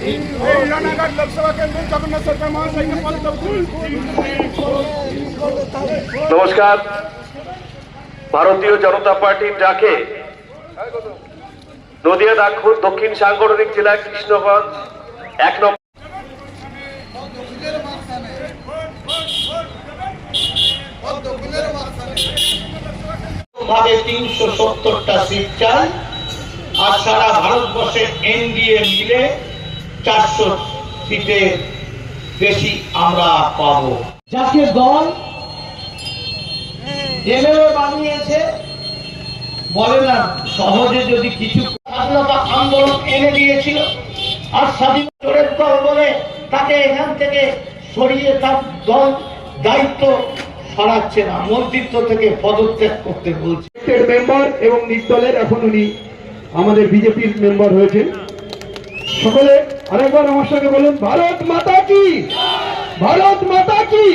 লোকসভা জগন্নাথ সরকার নমস্কার। ভারতীয় জনতা পার্টির ডাকে নদিয়া দাক্ষুর দক্ষিণ সাংগঠনিক জেলা কৃষ্ণগঞ্জ এক নম্বর ভাবে তিনশো সত্তরটা সিট চাই আর সারা ভারতবর্ষের এনডিএ মিলে চারশো সিটে বেশি আমরা পাবো। যাকে দল এমএলএ বানিয়েছে, বলে না, সহজে যদি কিছু স্বাধীনতা আন্দোলন এনে দিয়েছিল, আর স্বাধীন দল বলে তাকে এখান থেকে সরিয়ে তার দল দায়িত্ব সরাচ্ছে না, মন্ত্রিত্ব থেকে পদত্যাগ করতে বলছে। মেম্বার এবং নির্দলের এখন উনি আমাদের বিজেপির মেম্বার হয়েছেন। সকলে আরেকবার আমার সঙ্গে বলুন ভারত মাতা কি? ভারত মাতা কি?